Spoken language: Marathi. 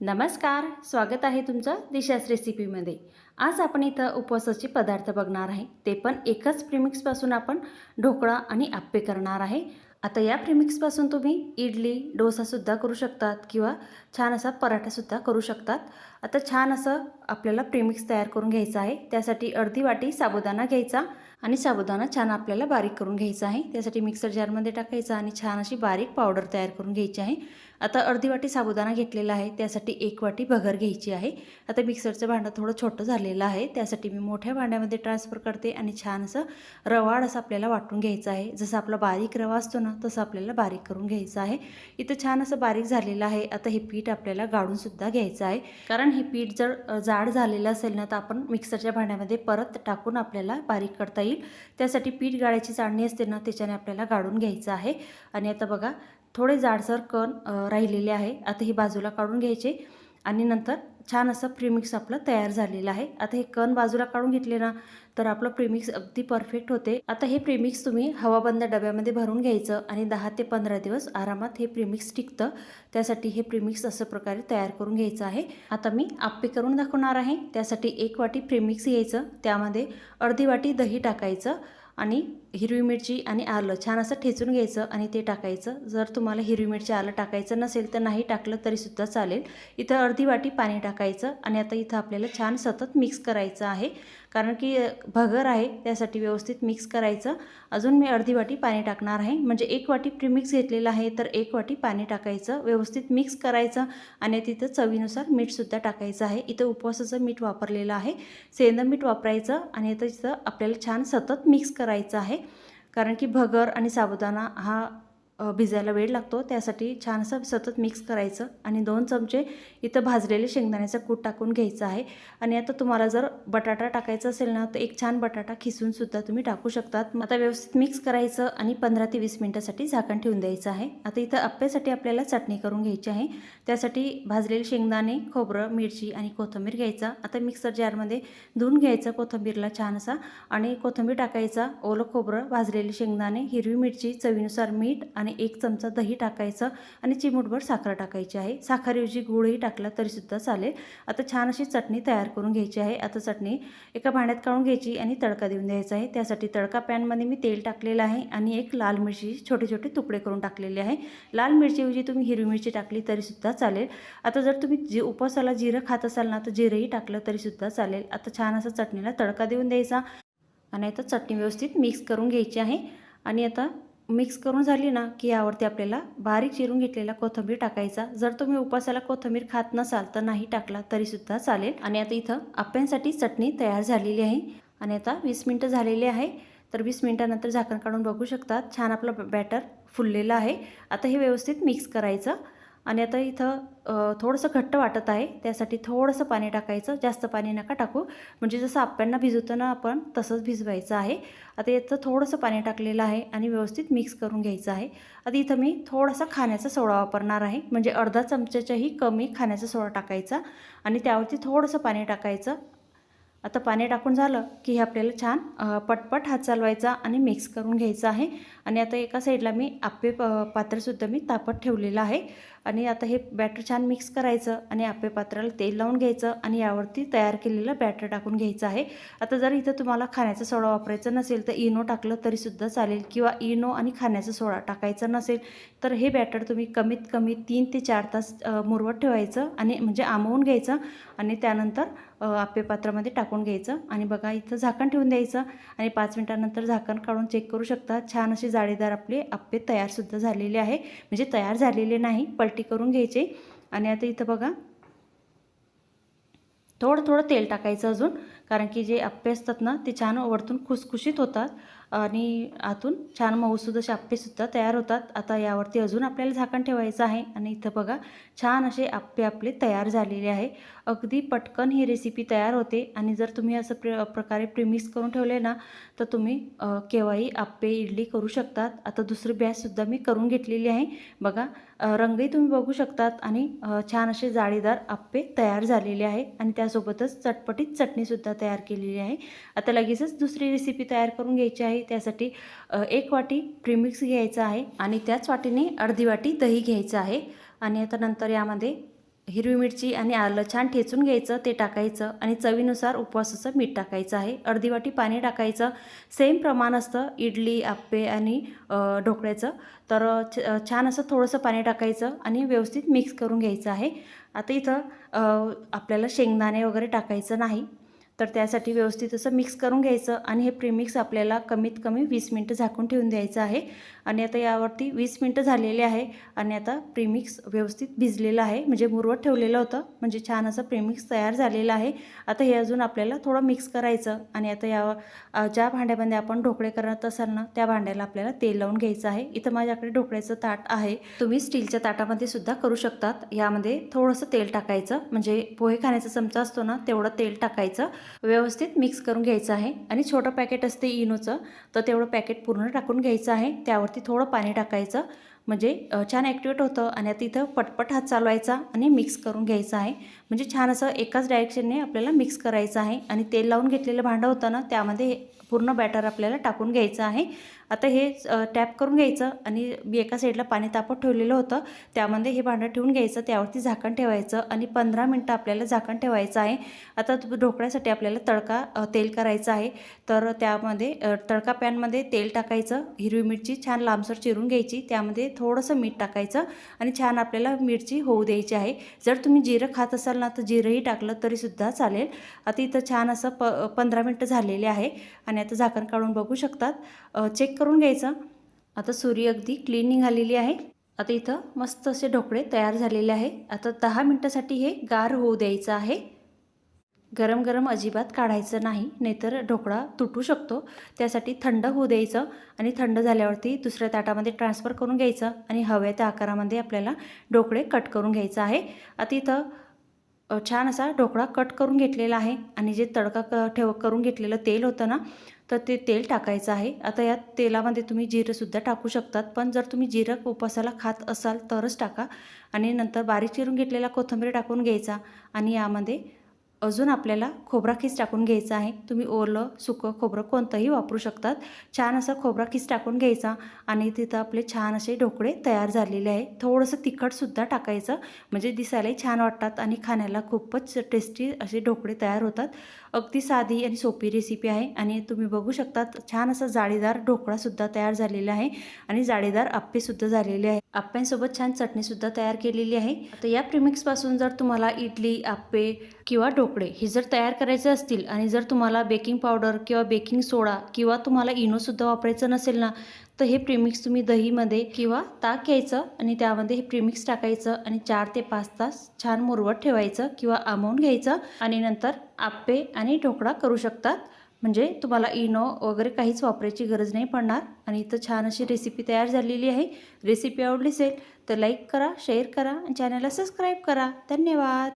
नमस्कार स्वागत आहे तुमचं दिशास रेसिपीमध्ये आज आपण इथं उपवासाचे पदार्थ बघणार आहे. ते पण एकच प्रिमिक्सपासून आपण ढोकळा आणि आप्पे करणार आहे. आता या प्रिमिक्सपासून तुम्ही इडली डोसासुद्धा करू शकतात किंवा छान असा पराठासुद्धा करू शकतात. आता छान असं आपल्याला प्रिमिक्स तयार करून घ्यायचं आहे. त्यासाठी अर्धी वाटी साबुदाणा घ्यायचा. आणि साबुदाणा छान आपल्याला बारीक करून घ्यायचा आहे. त्यासाठी मिक्सर जारमध्ये टाकायचा आणि छान अशी बारीक पावडर तयार करून घ्यायची आहे. आता अर्धी वाटी साबुदाणा घेतलेला आहे. त्यासाठी एक वाटी भगर घ्यायची आहे. आता मिक्सरचं भांडं थोडं छोटं झालेलं आहे. त्यासाठी मी मोठ्या भांड्यामध्ये ट्रान्सफर करते आणि छान असं रवाड असं आपल्याला वाटून घ्यायचं आहे. जसं आपला बारीक रवा असतो ना तसं आपल्याला बारीक करून घ्यायचं आहे. इथं छान असं बारीक झालेलं आहे. आता हे पीठ आपल्याला गाळूनसुद्धा घ्यायचं आहे. कारण हे पीठ जर जाड झालेलं असेल ना तर आपण मिक्सरच्या भांड्यामध्ये परत टाकून आपल्याला बारीक करता येईल. त्यासाठी पीठ गाळ्याची चाळणी असते ना त्याच्याने आपल्याला गाळून घ्यायचं आहे. आणि आता बघा थोडे जाडसर कण राहिलेले आहे. आता हे बाजूला काढून घ्यायचे. आणि नंतर छान असं प्रीमिक्स आपलं तयार झालेलं आहे. आता हे कण बाजूला काढून घेतले ना तर आपलं प्रीमिक्स अगदी परफेक्ट होते. आता हे प्रीमिक्स तुम्ही हवाबंद डब्यामध्ये भरून घ्यायचं आणि दहा ते पंधरा दिवस आरामात हे प्रीमिक्स टिकतं. त्यासाठी हे प्रीमिक्स असं प्रकारे तयार करून घ्यायचं आहे. आता मी आप्पे करून दाखवणार आहे. त्यासाठी एक वाटी प्रीमिक्स घ्यायचं. त्यामध्ये अर्धी वाटी दही टाकायचं आणि हिरवी मिरची आणि आलं छान असं ठेचून घ्यायचं आणि ते टाकायचं. जर तुम्हाला हिरवी मिरची आलं टाकायचं नसेल तर नाही टाकलं तरीसुद्धा चालेल. इथं अर्धी वाटी पाणी टाकायचं आणि आता इथं आपल्याला छान सतत मिक्स करायचं आहे. कारण की भगर आहे त्यासाठी व्यवस्थित मिक्स करायचं. अजून मी अर्धी वाटी पाणी टाकणार आहे. म्हणजे एक वाटी प्रीमिक्स घेतलेलं आहे तर एक वाटी पाणी टाकायचं. व्यवस्थित मिक्स करायचं आणि तिथं चवीनुसार मीठसुद्धा टाकायचं आहे. इथं उपवासाचं मीठ वापरलेलं आहे. सेंद मीठ वापरायचं आणि आता तिथं आपल्याला छान सतत मिक्स करायचं आहे. कारण की भगर आणि साबुदाणा हा भिजायला वेळ लागतो. त्यासाठी छान असं सतत मिक्स करायचं आणि दोन चमचे इथं भाजलेले शेंगदाण्याचं कूट टाकून घ्यायचं आहे. आणि आता तुम्हाला जर बटाटा टाकायचा असेल ना तर एक छान बटाटा खिसूनसुद्धा तुम्ही टाकू शकतात. मग आता व्यवस्थित मिक्स करायचं आणि पंधरा ते वीस मिनटासाठी झाकण ठेवून द्यायचं आहे. आता इथं आप्यासाठी आपल्याला चटणी करून घ्यायची आहे. त्यासाठी भाजलेले शेंगदाणे खोबरं मिरची आणि कोथिंबीर घ्यायचा. आता मिक्सर जारमध्ये धुवून घ्यायचं कोथिंबीरला छान असा आणि कोथिंबीर टाकायचा. ओलं खोबरं भाजलेले शेंगदाणे हिरवी मिरची चवीनुसार मीठ आणि एक चमचा दही टाकायचं आणि चिमूटभर साखर टाकायची आहे. साखरऐवजी गुळही टाकला तरीसुद्धा चालेल. आता छान अशी चटणी तयार करून घ्यायची आहे. आता चटणी एका भांड्यात काढून घ्यायची आणि तडका देऊन द्यायचा आहे. त्यासाठी तडका पॅनमध्ये मी तेल टाकलेलं आहे आणि एक लाल मिरची छोटे छोटे तुकडे करून टाकलेले आहे. लाल मिरचीऐवजी तुम्ही हिरवी मिरची टाकली तरीसुद्धा चालेल. आता जर तुम्ही जे उपवासाला जिरं खात असाल ना तर जिरंही टाकलं तरीसुद्धा चालेल. आता छान असं चटणीला तडका देऊन द्यायचा आणि आता चटणी व्यवस्थित मिक्स करून घ्यायची आहे. आणि आता मिक्स करून झाली ना की यावरती आपल्याला बारीक चिरून घेतलेला कोथिंबीर टाकायचा. जर तुम्ही उपासाला कोथिंबीर खात नसाल तर नाही टाकला तरीसुद्धा चालेल. आणि आता इथं आप्यांसाठी चटणी तयार झालेली आहे. आणि आता वीस मिनटं झालेली आहे. तर वीस मिनटानंतर झाकण काढून बघू शकतात. छान आपलं बॅटर फुललेलं आहे. आता हे व्यवस्थित मिक्स करायचं. आणि आता इथं थोडंसं घट्ट वाटत आहे. त्यासाठी थोडंसं पाणी टाकायचं. जास्त पाणी नका टाकू. म्हणजे जसं आप्यांना भिजवतो ना आपण तसंच भिजवायचं आहे. आता याचं थोडंसं पाणी टाकलेलं आहे आणि व्यवस्थित मिक्स करून घ्यायचं आहे. आता इथं मी थोडासा खाण्याचा सोडा वापरणार आहे. म्हणजे अर्धा चमच्याच्याही कमी खाण्याचा सोडा टाकायचा आणि त्यावरती थोडंसं पाणी टाकायचं. आता पाणी टाकून झालं की हे आपल्याला छान पटपट हात चालवायचा आणि मिक्स करून घ्यायचं आहे. आणि आता एका साईडला मी आप्पे प पात्रसुद्धा मी तापत ठेवलेलं आहे. आणि आता हे बॅटर छान मिक्स करायचं आणि आप्पे पात्राला तेल लावून घ्यायचं आणि यावरती तयार केलेलं बॅटर टाकून घ्यायचं आहे. आता जर इथं तुम्हाला खाण्याचा सोडा वापरायचा नसेल तर इनो टाकलं तरीसुद्धा चालेल किंवा इनो आणि खाण्याचा सोडा टाकायचा नसेल तर हे बॅटर तुम्ही कमीत कमी तीन ते चार तास मुरवत ठेवायचं आणि म्हणजे आंबवून घ्यायचं आणि त्यानंतर अ, पात्रामध्ये टाकून घ्यायचं आणि बघा इथं झाकण ठेवून द्यायचं आणि पाच मिनटानंतर झाकण काढून चेक करू शकता. छान असे जाळीदार आपले आप्पे तयारसुद्धा झालेले आहे. म्हणजे तयार झालेले नाही पलटी करून घ्यायचे. आणि आता इथं बघा थोडं थोडं तेल टाकायचं अजून कारण की जे आप्पे असतात ना ते छान वरतून खुसखुशीत होतात. आणि आतून छान मऊसूद असे आप्पेसुद्धा तयार होतात. आता यावरती अजून आपल्याला झाकण ठेवायचं आहे आणि इथं बघा छान असे आप्पे आपले तयार झालेले आहे. अगदी पटकन ही रेसिपी तयार होते आणि जर तुम्ही असं प्र प्रकारे प्रिमिक्स करून ठेवले ना तर तुम्ही केव्हाही आप्पे इडली करू शकतात. आता दुसरी बॅचसुद्धा मी करून घेतलेली आहे. बघा रंगही तुम्ही बघू शकतात आणि छान असे जाळीदार आप्पे तयार झालेले आहे आणि त्यासोबतच चटपटीत चटणीसुद्धा तयार केलेली आहे. आता लगेचच दुसरी रेसिपी तयार करून घ्यायची आहे. त्यासाठी एक वाटी प्रीमिक्स घ्यायचं आहे आणि त्याच वाटीने अर्धी वाटी दही घ्यायचं आहे. आणि आता नंतर यामध्ये हिरवी मिरची आणि आलं छान ठेचून घ्यायचं ते टाकायचं आणि चवीनुसार उपवासाचं मीठ टाकायचं आहे. अर्धी वाटी पाणी टाकायचं. सेम प्रमाण असतं इडली आप्पे आणि ढोकळ्याचं. तर छ छान असं थोडंसं पाणी टाकायचं आणि व्यवस्थित मिक्स करून घ्यायचं आहे. आता इथं आपल्याला शेंगदाणे वगैरे टाकायचं नाही. तर त्यासाठी व्यवस्थित असं मिक्स करून घ्यायचं आणि हे प्रीमिक्स आपल्याला कमीत कमी वीस मिनटं झाकून ठेवून द्यायचं आहे. आणि आता यावरती वीस मिनटं झालेले आहे आणि आता प्रीमिक्स व्यवस्थित भिजलेलं आहे. म्हणजे मुरवत ठेवलेलं होतं. म्हणजे छान असं प्रीमिक्स तयार झालेलं आहे. आता हे अजून आपल्याला थोडं मिक्स करायचं आणि आता या ज्या भांड्यामध्ये आपण ढोकळे करत असाल ना त्या भांड्याला आपल्याला तेल लावून घ्यायचं आहे. इथं माझ्याकडे ढोकळ्याचं ताट आहे. तुम्ही स्टीलच्या ताटामध्ये सुद्धा करू शकतात. यामध्ये थोडंसं तेल टाकायचं. म्हणजे पोहे खाण्याचा चमचा असतो ना तेवढं तेल टाकायचं. व्यवस्थित मिक्स करून घ्यायचं आहे. आणि छोटं पॅकेट असते इनोचं तर तेवढं पॅकेट पूर्ण टाकून घ्यायचं आहे. त्यावरती थोडं पाणी टाकायचं. म्हणजे छान ॲक्टिवेट होतं आणि आता इथं पटपट हात चालवायचा आणि मिक्स करून घ्यायचा आहे. म्हणजे छान असं एकाच डायरेक्शनने आपल्याला मिक्स करायचं आहे आणि तेल लावून घेतलेलं भांडं होतं ना त्यामध्ये पूर्ण बॅटर आपल्याला टाकून घ्यायचं आहे. आता हे टॅप करून घ्यायचं आणि एका साईडला पाणी तापत ठेवलेलं होतं. त्यामध्ये हे भांडं ठेवून घ्यायचं त्यावरती झाकण ठेवायचं आणि पंधरा मिनटं आपल्याला झाकण ठेवायचं आहे. आता ढोकळ्यासाठी आपल्याला तडका तेल करायचं आहे. तर त्यामध्ये तडका पॅनमध्ये तेल टाकायचं हिरवी मिरची छान लांबसर चिरून घ्यायची त्यामध्ये थोडंसं मीठ टाकायचं आणि छान आपल्याला मिरची होऊ द्यायची आहे. जर तुम्ही जिरं खात असाल ना तर जिरंही टाकलं तरीसुद्धा चालेल. आता इथं छान असं प पंधरा मिनटं झालेले आहे आणि आता झाकण काढून बघू शकतात. चेक करून घ्यायचं. आता सुरी अगदी क्लीन निघालेली आहे. आता इथं मस्त असे ढोकळे तयार झालेले आहे. आता दहा मिनटासाठी हे गार होऊ द्यायचं आहे. गरम गरम अजिबात काढायचं नाही नाहीतर ढोकळा तुटू शकतो. त्यासाठी थंड होऊ द्यायचं आणि थंड झाल्यावरती दुसऱ्या ताटामध्ये ट्रान्सफर करून घ्यायचं आणि हव्या त्या आकारामध्ये आपल्याला ढोकळे कट करून घ्यायचं आहे. आता इथं छान असा ढोकळा कट करून घेतलेला आहे आणि जे तडका क ठेव करून घेतलेलं तेल होतं ना तर ते तेल टाकायचं आहे. आता या तेलामध्ये तुम्ही जिरंसुद्धा टाकू शकतात पण जर तुम्ही जिरं उपासाला खात असाल तरच टाका आणि नंतर बारीक चिरून घेतलेला कोथिंबीर टाकून घ्यायचा आणि यामध्ये अजून आपल्याला खोबरा खीस टाकून घ्यायचा आहे. तुम्ही ओलं सुकं खोबरं कोणतंही वापरू शकतात. छान असं खोबरा खीस टाकून घ्यायचा आणि तिथं आपले छान असे ढोकळे तयार झालेले आहे. थोडंसं तिखटसुद्धा टाकायचं म्हणजे दिसायलाही छान वाटतात आणि खाण्याला खूपच टेस्टी असे ढोकळे तयार होतात. अगदी साधी आणि सोपी रेसिपी आहे आणि तुम्ही बघू शकतात छान असा जाळीदार ढोकळासुद्धा तयार झालेला आहे आणि जाळीदार आप्पेसुद्धा झालेले आहे. आप्प्यांसोबत छान चटणीसुद्धा तयार केलेली आहे. आता या प्रिमिक्सपासून जर तुम्हाला इडली आप्पे किंवा ढोकळे हे जर तयार करायचे असतील आणि जर तुम्हाला बेकिंग पावडर किंवा बेकिंग सोडा किंवा तुम्हाला इनोसुद्धा वापरायचं नसेल ना तर हे प्रिमिक्स तुम्ही दहीमध्ये किंवा ताक घ्यायचं आणि त्यामध्ये हे प्रिमिक्स टाकायचं आणि चार ते पाच तास छान मुरवत ठेवायचं किंवा आमवून घ्यायचं आणि नंतर आप्पे आणि ढोकळा करू शकतात. म्हणजे तुम्हाला इनो वगैरे काहीच वापरायची गरज नाही पडणार आणि इथं छान अशी रेसिपी तयार झालेली आहे. रेसिपी आवडली असेल तर लाईक करा शेअर करा आणि चॅनलला सबस्क्राईब करा. धन्यवाद!